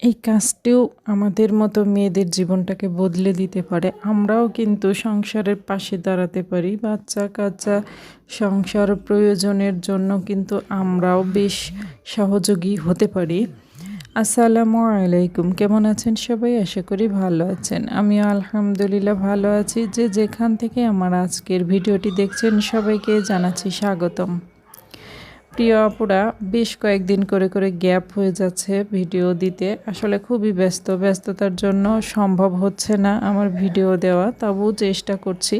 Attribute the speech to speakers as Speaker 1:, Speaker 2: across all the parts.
Speaker 1: এই কাজটিও আমাদের মতো মেয়েদের জীবনটাকে বদলে দিতে পারে। আমরাও কিন্তু সংসারের পাশে দাঁড়াতে পারি। বাচ্চা কাচ্চা সংসার প্রয়োজনের জন্য কিন্তু আমরাও বেশ সহযোগী হতে পারি। আসসালামু আলাইকুম। কেমন আছেন সবাই? আশা করি ভালো আছেন। আমি আলহামদুলিল্লাহ ভালো আছি। যে যেখান থেকে আমার আজকের ভিডিওটি দেখছেন সবাইকে জানাচ্ছি স্বাগতম। প্রিয় আপুরা, বেশ কয়েকদিন করে করে গ্যাপ হয়ে যাচ্ছে ভিডিও দিতে। আসলে খুবই ব্যস্ত, ব্যস্ততার জন্য সম্ভব হচ্ছে না আমার ভিডিও দেওয়া, তবুও চেষ্টা করছি।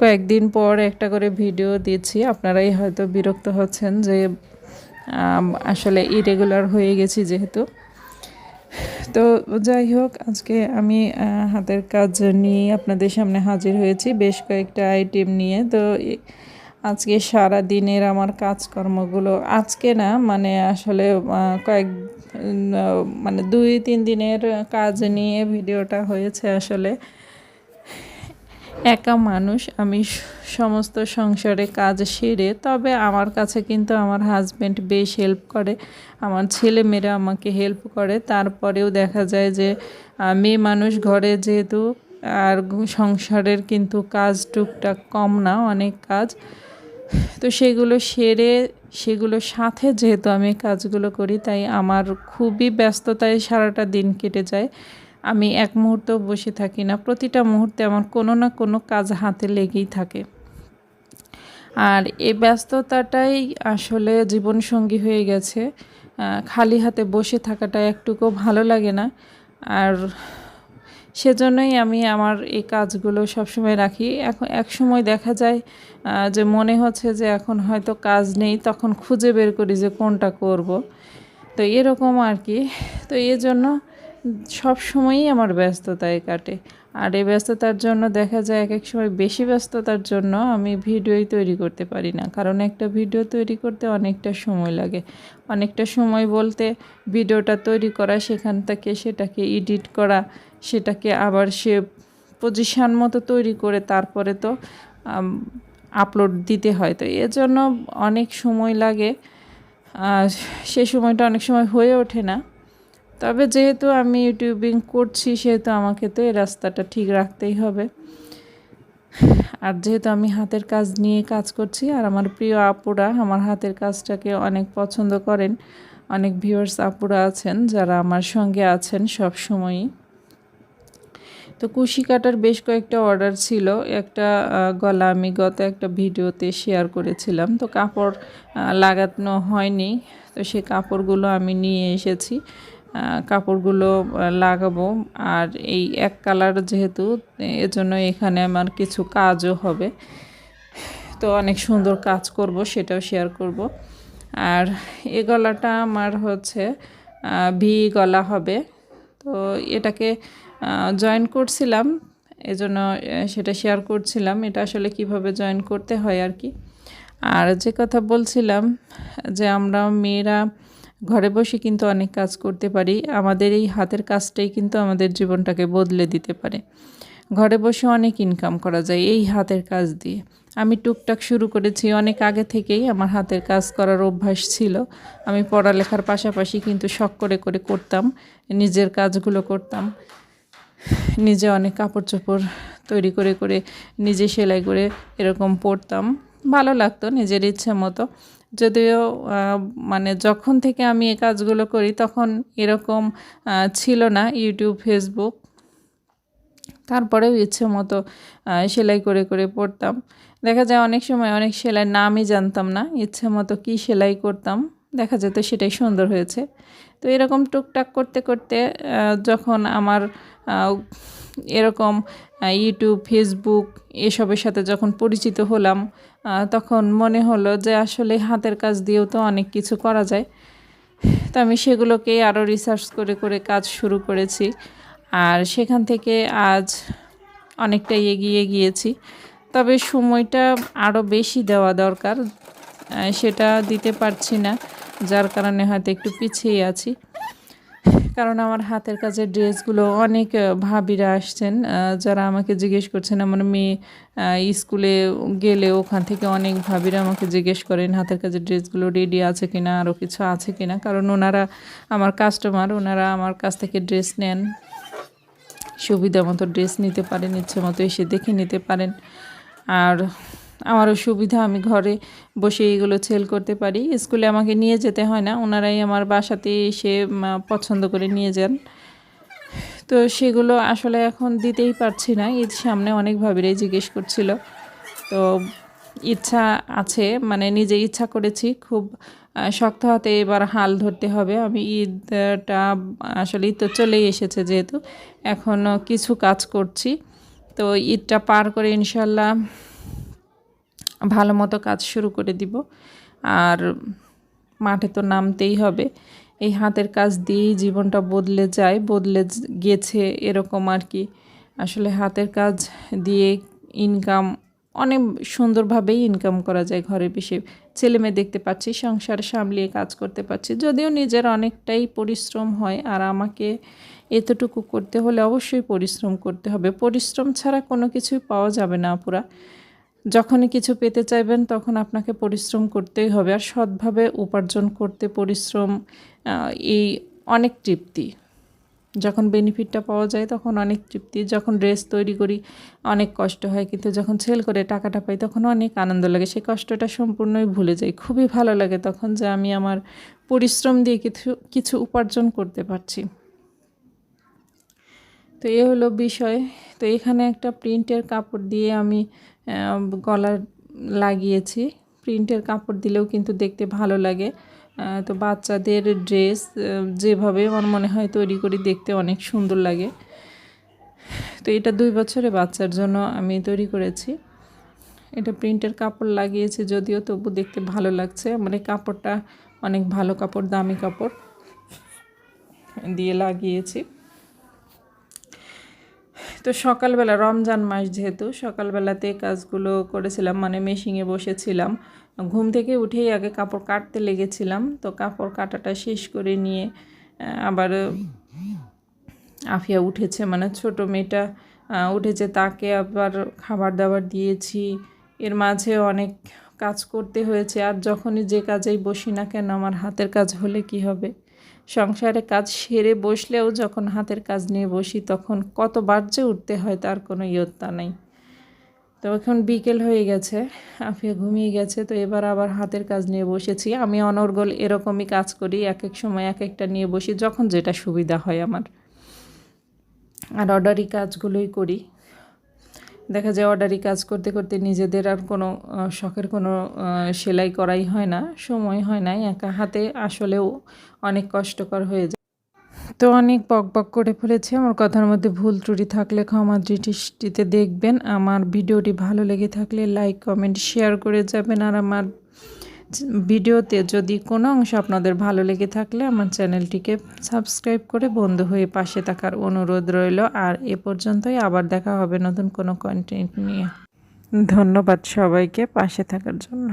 Speaker 1: কয়েকদিন পর একটা করে ভিডিও দিচ্ছি আপনারাই হয়তো বিরক্ত হচ্ছেন যে আসলে ইরেগুলার হয়ে গেছি যেহেতু। তো যাই হোক, আজকে আমি হাতের কাজ নিয়ে আপনাদের সামনে হাজির হয়েছি বেশ কয়েকটা আইটেম নিয়ে। তো আজকে সারা দিনের আমার কাজকর্মগুলো। আজকে না মানে আসলে কয়েক মানে দুই, তিন দিনের কাজ নিয়ে ভিডিওটা হয়েছে আসলে। একা মানুষ, আমি সমস্ত সংসারে কাজ সেরে, তবে আমার কাছে কিন্তু আমার হাজব্যান্ড বেশ হেল্প করে। আমার ছেলে মেয়েরা আমাকে হেল্প করে। তারপরেও দেখা যায় যে মেয়ে মানুষ ঘরে যেহেতু, আর সংসারের কিন্তু কাজ টুকটাক কম না, অনেক কাজ। তো সেগুলো সেরে সেগুলোর সাথে যেহেতু আমি কাজগুলো করি, তাই আমার খুবই ব্যস্ততায় সারাটা দিন কেটে যায়। আমি এক মুহূর্ত বসে থাকি না। প্রতিটা মুহূর্তে আমার কোনো না কোনো কাজ হাতে লেগেই থাকে। আর এই ব্যস্ততাটাই আসলে জীবনসঙ্গী হয়ে গেছে। খালি হাতে বসে থাকাটা একটুকু ভালো লাগে না। আর সেজন্যই আমি আমার এই কাজগুলো সবসময় রাখি। এখন এক সময় দেখা যায় যে মনে হচ্ছে যে এখন হয়তো কাজ নেই, তখন খুঁজে বের করি যে কোনটা করব। তো এরকম আর কি। তো এজন্য জন্য সব সময়ই আমার ব্যস্ততায় কাটে। আর এই ব্যস্ততার জন্য দেখা যায় এক এক সময় বেশি ব্যস্ততার জন্য আমি ভিডিওই তৈরি করতে পারি না। কারণ একটা ভিডিও তৈরি করতে অনেকটা সময় লাগে। অনেকটা সময় বলতে ভিডিওটা তৈরি করা, সেখান থেকে সেটাকে এডিট করা, সেটাকে আবার সে পজিশান মতো তৈরি করে তারপরে তো আপলোড দিতে হয়। তো এজন্য অনেক সময় লাগে। সে সময়টা অনেক সময় হয়ে ওঠে না। তবে যেহেতু আমি ইউটিউবিং করছি, সেহেতু আমাকে তো এই রাস্তাটা ঠিক রাখতেই হবে। আর যেহেতু আমি হাতের কাজ নিয়ে কাজ করছি, আর আমার প্রিয় আপুরা আমার হাতের কাজটাকে অনেক পছন্দ করেন, অনেক ভিউয়ার্স আপুরা আছেন, যারা আমার সঙ্গে আছেন সব সময়ই। তো কুশি কাটার বেশ কয়েকটা অর্ডার ছিল। একটা গলা আমি গত একটা ভিডিওতে শেয়ার করেছিলাম। তো কাপড় লাগানো হয়নি। তো সে কাপড়গুলো আমি নিয়ে এসেছি। কাপড়গুলো লাগাবো। আর এই এক কালার যেহেতু এজন্য এখানে আমার কিছু কাজও হবে। তো অনেক সুন্দর কাজ করব, সেটাও শেয়ার করব। আর এ গলাটা আমার হচ্ছে ভি গলা হবে। তো এটাকে জয়েন করছিলাম, এজন্য সেটা শেয়ার করছিলাম। এটা আসলে কীভাবে জয়েন করতে হয় আর কি। আর যে কথা বলছিলাম যে আমরা মেয়েরা ঘরে বসে কিন্তু অনেক কাজ করতে পারি। আমাদের এই হাতের কাজটাই কিন্তু আমাদের জীবনটাকে বদলে দিতে পারে। ঘরে বসে অনেক ইনকাম করা যায় এই হাতের কাজ দিয়ে। আমি টুকটাক শুরু করেছি, অনেক আগে থেকেই আমার হাতের কাজ করার অভ্যাস ছিল। আমি পড়ালেখার পাশাপাশি কিন্তু শখ করে করে করতাম, নিজের কাজগুলো করতাম। নিজে অনেক কাপড় চোপড় তৈরি করে করে নিজে সেলাই করে এরকম পরতাম। ভালো লাগতো নিজের ইচ্ছে মতো। যদিও মানে যখন থেকে আমি এই কাজগুলো করি তখন এরকম ছিল না ইউটিউব, ফেসবুক। তারপরেও ইচ্ছে মতো সেলাই করে করে পড়তাম। দেখা যায় অনেক সময় অনেক সেলাই নামই জানতাম না, ইচ্ছে মতো কী সেলাই করতাম। দেখা যেত সেটাই সুন্দর হয়েছে। তো এরকম টুকটাক করতে করতে যখন আমার এরকম ইউটিউব, ফেসবুক এসবের সাথে যখন পরিচিত হলাম তখন মনে হলো যে আসলে হাতের কাজ দিয়েও তো অনেক কিছু করা যায়। তো আমি সেগুলোকেই আরও রিসার্চ করে করে কাজ শুরু করেছি। আর সেখান থেকে আজ অনেকটাই এগিয়ে গিয়েছি। তবে সময়টা আরও বেশি দেওয়া দরকার। সেটা দিতে পারছি না, যার কারণে হয়তো একটু পিছিয়ে আছি। কারণ আমার হাতের কাজের ড্রেসগুলো অনেক ভাবিরা আসছেন যারা আমাকে জিজ্ঞেস করছেন, আমার মেয়ে স্কুলে গেলে ওখান থেকে অনেক ভাবিরা আমাকে জিজ্ঞেস করেন, হাতের কাজের ড্রেসগুলো রেডি আছে কিনা আরও কিছু আছে কিনা? কারণ ওনারা আমার কাস্টমার ওনারা আমার কাছ থেকে ড্রেস নেন। সুবিধা মতো ড্রেস নিতে পারেন ইচ্ছে মতো এসে দেখে নিতে পারেন। আর আমারও সুবিধা, আমি ঘরে বসে এগুলো সেল করতে পারি। স্কুলে আমাকে নিয়ে যেতে হয় না, ওনারাই আমার বাসাতে এসে পছন্দ করে নিয়ে যান। তো সেগুলো আসলে এখন দিতেই পারছি না, ঈদ সামনে অনেক ভাবিরাই জিজ্ঞেস করছিল। তো ইচ্ছা আছে মানে নিজে ইচ্ছা করেছি, খুব শক্ত হাতে এবার হাল ধরতে হবে। আমি ঈদটা আসলে তো চলেই এসেছে যেহেতু, এখন কিছু কাজ করছি। তো ঈদটা পার করে ইনশাল্লাহ ভালো মতো কাজ শুরু করে দিব। আর মাঠে তো নামতেই হবে। এই হাতের কাজ দিয়েই জীবনটা বদলে যায়, বদলে গেছে এরকম আর কি। আসলে হাতের কাজ দিয়ে ইনকাম অনেক সুন্দরভাবেই ইনকাম করা যায় ঘরে বসে ছেলে মেয়ে দেখতে পাচ্ছি, সংসার সামলিয়ে কাজ করতে পারছি। যদিও নিজের অনেকটাই পরিশ্রম হয়, আর আমাকে এতটুকু করতে হলে অবশ্যই পরিশ্রম করতে হবে। পরিশ্রম ছাড়া কোনো কিছুই পাওয়া যাবে না পুরা যখনই কিছু পেতে চাইবেন, তখন আপনাকে পরিশ্রম করতেই হবে। আর সৎভাবে উপার্জন করতে পরিশ্রম এই অনেক তৃপ্তি। যখন বেনিফিটটা পাওয়া যায়, তখন অনেক তৃপ্তি। যখন ড্রেস তৈরি করি, অনেক কষ্ট হয়। কিন্তু যখন সেল করে টাকাটা পাই, তখন অনেক আনন্দ লাগে। সেই কষ্টটা সম্পূর্ণই ভুলে যাই। খুবই ভালো লাগে তখন যে আমি আমার পরিশ্রম দিয়ে কিছু কিছু উপার্জন করতে পারছি। তো এ হলো বিষয়। তো এখানে একটা প্রিন্টের কাপড় দিয়ে আমি গলার লাগিয়েছি। প্রিন্টের কাপড় দিলেও কিন্তু দেখতে ভালো লাগে। তো বাচ্চাদের ড্রেস যেভাবে আমার মনে হয় তৈরি করি দেখতে অনেক সুন্দর লাগে। তো এটা দুই বছরে বাচ্চার জন্য আমি তৈরি করেছি। এটা প্রিন্টের কাপড় লাগিয়েছি যদিও তবু দেখতে ভালো লাগছে। মানে কাপড়টা অনেক ভালো কাপড়, দামি কাপড় দিয়ে লাগিয়েছি। তো সকালবেলা, রমজান মাস যেহেতু, সকালবেলাতে কাজগুলো করেছিলাম মানে মেশিনে বসেছিলাম। ঘুম থেকে উঠেই আগে কাপড় কাটতে লেগেছিলাম, তো কাপড় কাটাটা শেষ করে নিয়ে আবার আফিয়া উঠেছে মানে ছোট মেয়েটা উঠেছে, তাকে আবার খাবার দাবার দিয়েছি। এর মাঝে অনেক কাজ করতে হয়েছে, আর যখনই যে কাজেই বসি না কেন, আমার হাতের কাজ হলে কি হবে? সংসারে কাজ সেরে বসলেও যখন হাতের কাজ নিয়ে বসি, তখন কতবার যে উঠতে হয় তার কোনো ইয়ত্তা নেই। তো এখন বিকেল হয়ে গেছে, আফিয়া ঘুমিয়ে গেছে, তো এবার আবার হাতের কাজ নিয়ে বসেছি। আমি অনর্গল এরকমই কাজ করি এক এক সময় এক একটা নিয়ে বসি, যখন যেটা সুবিধা হয় আমার। আর অর্ডারি কাজগুলোই করি। দেখা যায় অর্ডারি কাজ করতে করতে নিজেদের আর কোনো শখের কোনো সেলাই করাই হয় না, সময় হয় না একা হাতে আসলেও অনেক কষ্টকর হয়ে যায়। তো অনেক পক বক করে ফেলেছে, আমার কথার মধ্যে ভুল ত্রুটি থাকলে ক্ষমা দৃষ্টিতে দেখবেন। আমার ভিডিওটি ভালো লেগে থাকলে লাইক কমেন্ট শেয়ার করে যাবেন। আর আমার ভিডিওতে যদি কোনো অংশ আপনাদের ভালো লেগে থাকলে আমার চ্যানেলটিকে সাবস্ক্রাইব করে বন্ধু হয়ে পাশে থাকার অনুরোধ রইল। আর এ পর্যন্তই আবার দেখা হবে নতুন কোনো কন্টেন্ট নিয়ে। ধন্যবাদ সবাইকে পাশে থাকার জন্য।